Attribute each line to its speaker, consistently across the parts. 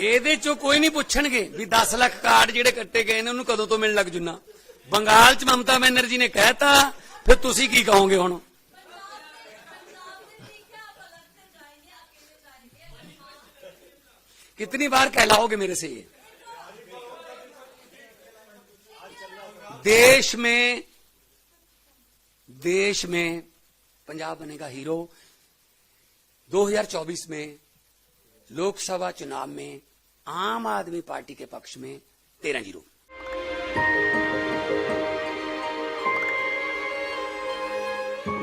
Speaker 1: ਇਹਦੇ ਚੋਂ ਕੋਈ ਨਹੀਂ ਪੁੱਛਣਗੇ ਵੀ 10 ਲੱਖ ਕਾਰਡ ਜਿਹੜੇ ਕੱਟੇ ਗਏ ਨੇ ਉਹਨੂੰ ਕਦੋਂ ਤੋਂ ਮਿਲਣ ਲੱਗ ਜੁਨਾ ਬੰਗਾਲ ਚ ਮਮਤਾ ਬੈਨਰਜੀ ਨੇ ਕਹਿਤਾ ਫਿਰ ਤੁਸੀਂ ਕੀ ਕਹੋਗੇ ਹੁਣ कितनी बार कहलाओगे मेरे से ये देश में देश में पंजाब बनेगा हीरो 2024 में लोकसभा चुनाव में आम आदमी पार्टी के पक्ष में तेरह जीरो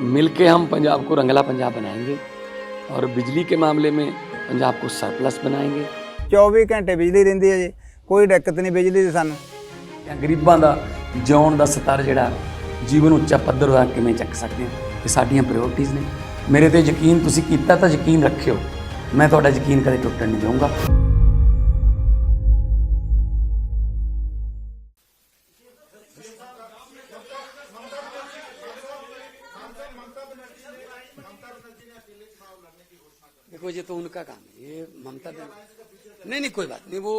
Speaker 2: मिलके हम पंजाब को रंगला पंजाब बनाएंगे और बिजली के मामले में पंजाब को सरप्लस बनाएंगे
Speaker 3: 24 ਘੰਟੇ ਬਿਜਲੀ ਰਹਿੰਦੀ ਹੈ ਜੀ ਕੋਈ ਦਿੱਕਤ ਨਹੀਂ ਬਿਜਲੀ ਦੀ ਸਾਨੂੰ
Speaker 2: ਜਾਂ ਗਰੀਬਾਂ ਦਾ ਜਿਉਣ ਦਾ ਸਤਰ ਜਿਹੜਾ ਜੀਵਨ ਉੱਚਾ ਪੱਧਰ ਦਾ ਕਿਵੇਂ ਚੱਕ ਸਕਦੇ ਹਾਂ ਇਹ ਸਾਡੀਆਂ ਪ੍ਰਾਇੋਰਟੀਆਂ ਨੇ ਮੇਰੇ ਤੇ ਯਕੀਨ ਤੁਸੀਂ ਕੀਤਾ ਤਾਂ ਯਕੀਨ ਰੱਖਿਓ ਮੈਂ ਤੁਹਾਡਾ ਯਕੀਨ ਕਦੇ ਟੁੱਟਣ ਨਹੀਂ ਦਊਂਗਾ
Speaker 1: देखो ये तो उनका काम है ये ममता बनर्जी नहीं नहीं कोई बात नहीं वो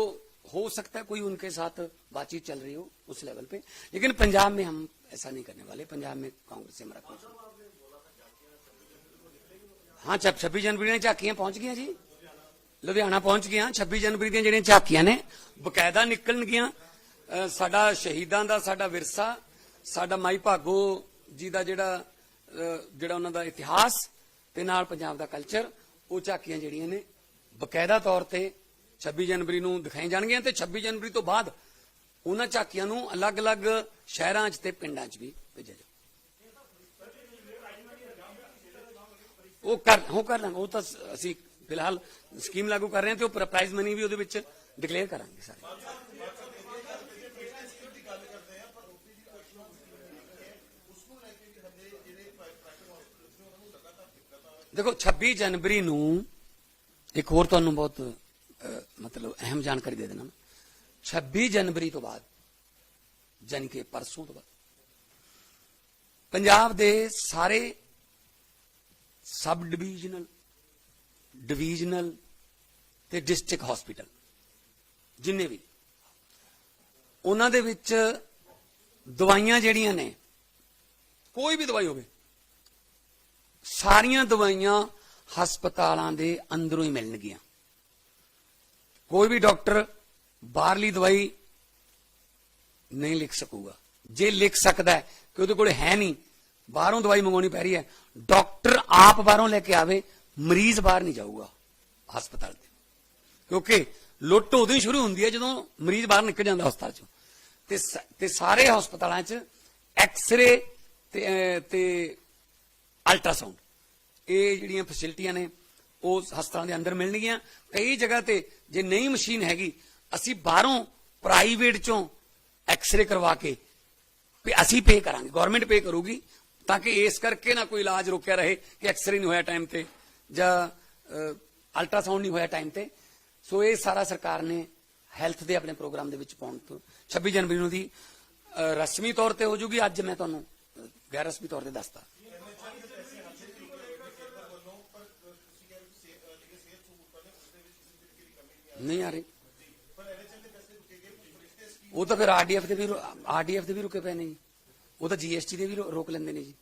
Speaker 1: हो सकता है कोई उनके साथ बातचीत चल रही हो उस लेवल पे लेकिन पंजाब में हम ऐसा नहीं करने वाले पंजाब में कांग्रेस से हमारा कोई ਹਾਂ 26 ਜਨਵਰੀ ਦੀਆਂ ਝਾਕੀਆਂ ਪਹੁੰਚ ਗਈਆਂ ਜੀ। ਲੁਧਿਆਣਾ ਪਹੁੰਚ ਗਈਆਂ 26 ਜਨਵਰੀ ਦੀਆਂ ਜਿਹੜੀਆਂ ਝਾਕੀਆਂ ਨੇ, ਬਕਾਇਦਾ ਨਿਕਲਣਗੀਆਂ। ਸਾਡਾ ਸ਼ਹੀਦਾਂ ਦਾ, ਸਾਡਾ ਵਿਰਸਾ, ਸਾਡਾ ਮਾਈ ਭਾਗੋ ਜੀ ਦਾ ਜਿਹੜਾ ਜਿਹੜਾ ਉਹਨਾਂ ਦਾ ਇਤਿਹਾਸ ਤੇ ਨਾਲ ਪੰਜਾਬ ਦਾ ਕਲਚਰ ਉਹ ਝਾਕੀਆਂ ਜਿਹੜੀਆਂ ਨੇ, ਬਕਾਇਦਾ ਤੌਰ ਤੇ 26 ਜਨਵਰੀ ਨੂੰ ਦਿਖਾਈ ਜਾਣਗੀਆਂ ਤੇ 26 ਜਨਵਰੀ ਤੋਂ ਬਾਅਦ ਉਹਨਾਂ ਝਾਕੀਆਂ ਨੂੰ ਅਲੱਗ-ਅਲੱਗ ਸ਼ਹਿਰਾਂ 'ਚ ਤੇ ਪਿੰਡਾਂ 'ਚ ਵੀ ਭੇਜਿਆ ਉਹ ਕਰ ਉਹ ਕਰ ਲਾਂਗੇ। ਉਹ ਤਾਂ ਅਸੀਂ ਫਿਲਹਾਲ ਸਕੀਮ ਲਾਗੂ ਕਰ ਰਹੇ ਹਾਂ ਤੇ ਉਹ ਪ੍ਰਾਈਜ਼ ਮਨੀ ਵੀ ਉਹਦੇ ਵਿੱਚ ਡਿਕਲੇਅਰ ਕਰਾਂਗੇ ਸਾਰੇ। ਦੇਖੋ 26 ਜਨਵਰੀ ਨੂੰ ਇੱਕ ਹੋਰ ਤੁਹਾਨੂੰ ਬਹੁਤ ਮਤਲਬ ਅਹਿਮ ਜਾਣਕਾਰੀ ਦੇ ਦੇਣਾ ਮੈਂ। 26 ਜਨਵਰੀ ਤੋਂ ਬਾਅਦ, ਜਾਣੀ ਕਿ ਪਰਸੋਂ ਤੋਂ ਬਾਅਦ, ਪੰਜਾਬ ਦੇ ਸਾਰੇ ਸਬ ਡਿਵੀਜ਼ਨਲ ਡਿਵੀਜ਼ਨਲ ਤੇ ਡਿਸਟ੍ਰਿਕਟ ਹਸਪੀਟਲ, ਜਿੰਨੇ ਵੀ। ਉਹਨਾਂ ਦੇ ਵਿੱਚ ਦਵਾਈਆਂ ਜਿਹੜੀਆਂ ਨੇ, ਕੋਈ ਵੀ ਦਵਾਈ ਹੋਵੇ, ਸਾਰੀਆਂ ਦਵਾਈਆਂ ਹਸਪਤਾਲਾਂ ਦੇ ਅੰਦਰੋਂ ਹੀ ਮਿਲਣਗੀਆਂ। ਕੋਈ ਵੀ ਡਾਕਟਰ ਬਾਹਰਲੀ ਦਵਾਈ ਨਹੀਂ ਲਿਖ ਸਕੂਗਾ। ਜੇ ਲਿਖ ਸਕਦਾ ਕਿ ਉਹਦੇ ਕੋਲ ਹੈ ਨਹੀਂ ਬਾਹਰੋਂ ਦਵਾਈ ਮੰਗਵਾਉਣੀ ਪੈ ਰਹੀ ਹੈ। ਡਾਕਟਰ ਆਪ ਬਾਹਰੋਂ ਲੈ ਕੇ ਆਵੇ, ਮਰੀਜ਼ ਬਾਹਰ ਨਹੀਂ ਜਾਊਗਾ ਹਸਪਤਾਲ ਦੇ ਕਿਉਂਕਿ ਲੁੱਟ ਉਦੋਂ ਹੀ ਸ਼ੁਰੂ ਹੁੰਦੀ ਹੈ ਜਦੋਂ ਮਰੀਜ਼ ਬਾਹਰ ਨਿਕਲ ਜਾਂਦਾ ਹਸਪਤਾਲ ਚੋਂ। ਤੇ ਤੇ ਸਾਰੇ ਹਸਪਤਾਲਾਂ 'ਚ ਐਕਸ-ਰੇ ਤੇ ਤੇ ਅਲਟਰਾਸਾਊਂਡ ਇਹ ਜਿਹੜੀਆਂ ਫੈਸਿਲਿਟੀਆਂ ਨੇ, ਉਹ ਹਸਪਤਾਲਾਂ ਦੇ ਅੰਦਰ ਮਿਲਣਗੀਆਂ। ਕਈ ਜਗ੍ਹਾ ਤੇ ਜੇ ਨਹੀਂ ਮਸ਼ੀਨ ਹੈਗੀ, ਅਸੀਂ ਬਾਹਰੋਂ ਪ੍ਰਾਈਵੇਟ ਚੋਂ ਐਕਸ-ਰੇ ਕਰਵਾ ਕੇ ਅਸੀਂ ਪੇ ਕਰਾਂਗੇ। ਗਵਰਨਮੈਂਟ ਪੇ ਕਰੂਗੀ ਤਾਂ ਕਿ ਇਸ ਕਰਕੇ ਨਾ ਕੋਈ ਇਲਾਜ ਰੁਕਿਆ ਰਹੇ ਕਿ ਐਕਸਰੇ ਨਹੀਂ ਹੋਇਆ ਟਾਈਮ ਤੇ ਜਾਂ ਅਲਟਰਾਸਾਊਂਡ ਨਹੀਂ ਹੋਇਆ ਟਾਈਮ ਤੇ। ਸੋ ਇਹ ਸਾਰਾ ਸਰਕਾਰ ਨੇ ਹੈਲਥ ਦੇ ਆਪਣੇ ਪ੍ਰੋਗਰਾਮ ਦੇ ਵਿੱਚ ਪਾਉਣ ਤੋਂ। 26 ਜਨਵਰੀ ਨੂੰ ਦੀ ਰਸਮੀ ਤੌਰ ਤੇ ਹੋ ਜੂਗੀ। ਅੱਜ ਮੈਂ ਤੁਹਾਨੂੰ ਗੈਰ ਰਸਮੀ ਤੌਰ ਤੇ ਦੱਸਦਾ। ਨਹੀਂ ਆ ਰਹੇ। ਉਹ ਤਾਂ ਫਿਰ ਆਰਡੀਐਫ ਦੇ ਵੀ ਆਰਡੀਐਫ ਦੇ ਵੀ ਰੁਕੇ ਪਏ ਨੇ ਜੀ। ਉਹ ਤਾਂ ਜੀਐਸਟੀ ਦੇ ਵੀ ਰੋ- ਰੋਕ ਲੈਂਦੇ ਨੇ ਜੀ।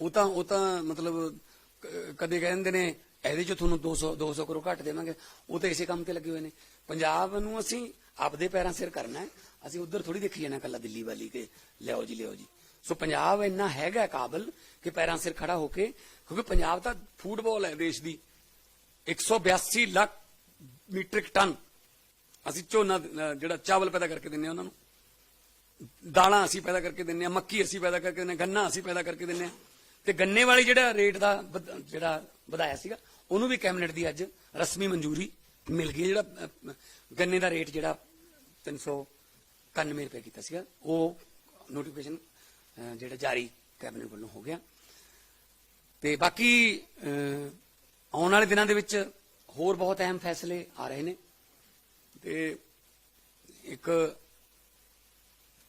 Speaker 1: ਉਹ ਤਾਂ ਉਹ ਤਾਂ ਮਤਲਬ, ਕ- ਕਦੇ ਕਹਿੰਦੇ ਨੇ, ਇਹਦੇ ਚ ਤੁਹਾਨੂੰ 200 200 ਕਰੋੜ ਘੱਟ ਦੇਵਾਂਗੇ। ਉਹ ਤਾਂ ਇਸੇ ਕੰਮ ਤੇ ਲੱਗੇ ਹੋਏ ਨੇ। ਪੰਜਾਬ ਨੂੰ ਅਸੀਂ ਆਪਦੇ ਪੈਰਾਂ ਸਿਰ ਕਰਨਾ ਹੈ। ਅਸੀਂ ਉਧਰ ਥੋੜੀ ਦੇਖੀ ਜਾਣਾ ਕੱਲਾ ਦਿੱਲੀ ਵਾਲੀ ਕੇ ਲਿਆਓ ਜੀ ਲਿਆਓ ਜੀ। ਸੋ ਪੰਜਾਬ ਇੰਨਾ ਹੈਗਾ ਕਾਬਲ ਕਿ ਪੈਰਾਂ ਸਿਰ ਖੜਾ ਹੋ ਕੇ, ਕਿਉਂਕਿ ਪੰਜਾਬ ਤਾਂ ਫੁੱਟਬਾਲ ਹੈ ਦੇਸ਼ ਦੀ। 182 ਲੱਖ ਮੀਟ੍ਰਿਕ ਟਨ ਅਸੀਂ ਝੋਨਾ ਜਿਹੜਾ ਚਾਵਲ ਪੈਦਾ ਕਰਕੇ ਦਿੰਨੇ ਆ ਉਹਨਾਂ ਨੂੰ। ਦਾਲਾਂ ਅਸੀਂ ਪੈਦਾ ਕਰਕੇ ਦਿੰਨੇ ਆ ਮੱਕੀ ਅਸੀਂ ਪੈਦਾ ਕਰਕੇ ਦਿੰਨੇ ਆ ਗੰਨਾ ਅਸੀਂ ਪੈਦਾ ਕਰਕੇ ਦਿੰਨੇ ਆ ਤੇ ਗੰਨੇ ਵਾਲੀ ਜਿਹੜਾ ਰੇਟ ਦਾ ਵਧ- ਜਿਹੜਾ ਵਧਾਇਆ ਸੀਗਾ, ਉਹਨੂੰ ਵੀ ਕੈਬਨਿਟ ਦੀ ਅੱਜ ਰਸਮੀ ਮਨਜ਼ੂਰੀ ਮਿਲ ਗਈ ਜਿਹੜਾ ਗੰਨੇ ਦਾ ਰੇਟ ਜਿਹੜਾ 391 ਰੁਪਏ ਕੀਤਾ ਸੀਗਾ, ਉਹ ਨੋਟੀਫਿਕੇਸ਼ਨ ਜਿਹੜਾ ਜਾਰੀ ਕੈਬਨਿਟ ਵੱਲੋਂ ਹੋ ਗਿਆ। ਤੇ ਬਾਕੀ ਆਉਣ ਵਾਲੇ ਦਿਨਾਂ ਦੇ ਵਿੱਚ ਹੋਰ ਬਹੁਤ ਅਹਿਮ ਫੈਸਲੇ ਆ ਰਹੇ ਨੇ। ਤੇ ਇੱਕ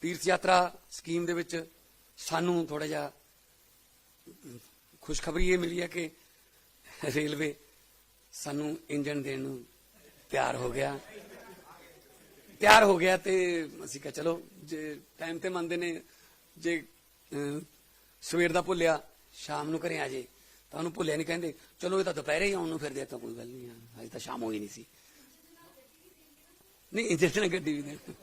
Speaker 1: ਤੀਰਥ ਯਾਤਰਾ ਸਕੀਮ ਦੇ ਵਿੱਚ ਸਾਨੂੰ ਥੋੜਾ ਜਿਹਾ ਖੁਸ਼ਖਬਰੀ ਇਹ ਮਿਲੀ ਹੈ ਕਿ ਰੇਲਵੇ ਸਾਨੂੰ ਇੰਜਨ ਦੇਣ ਨੂੰ ਤਿਆਰ ਹੋ ਗਿਆ। ਤਿਆਰ ਹੋ ਗਿਆ ਤੇ ਅਸੀਂ ਕਿਹਾ ਚਲੋ, ਜੇ ਟਾਈਮ ਤੇ ਮੰਨਦੇ ਨੇ, ਜੇ ਸਵੇਰ ਦਾ ਭੁੱਲਿਆ, ਸ਼ਾਮ ਨੂੰ ਘਰੇ ਆ ਜੇ, ਤਾਂ ਉਹਨੂੰ ਭੁੱਲਿਆ ਨਹੀਂ ਕਹਿੰਦੇ, ਚਲੋ, ਇਹ ਤਾਂ ਦੁਪਹਿਰੇ ਹੀ ਆਉਣ ਨੂੰ ਫਿਰਦੇ ਆ ਕੋਈ ਗੱਲ ਨਹੀਂ ਅਜੇ ਤਾਂ ਸ਼ਾਮ ਹੋਈ ਨਹੀਂ ਸੀ। ਨਹੀਂ ਜਿਸ ਗੱਡੀ ਵੀ ਦੇਣ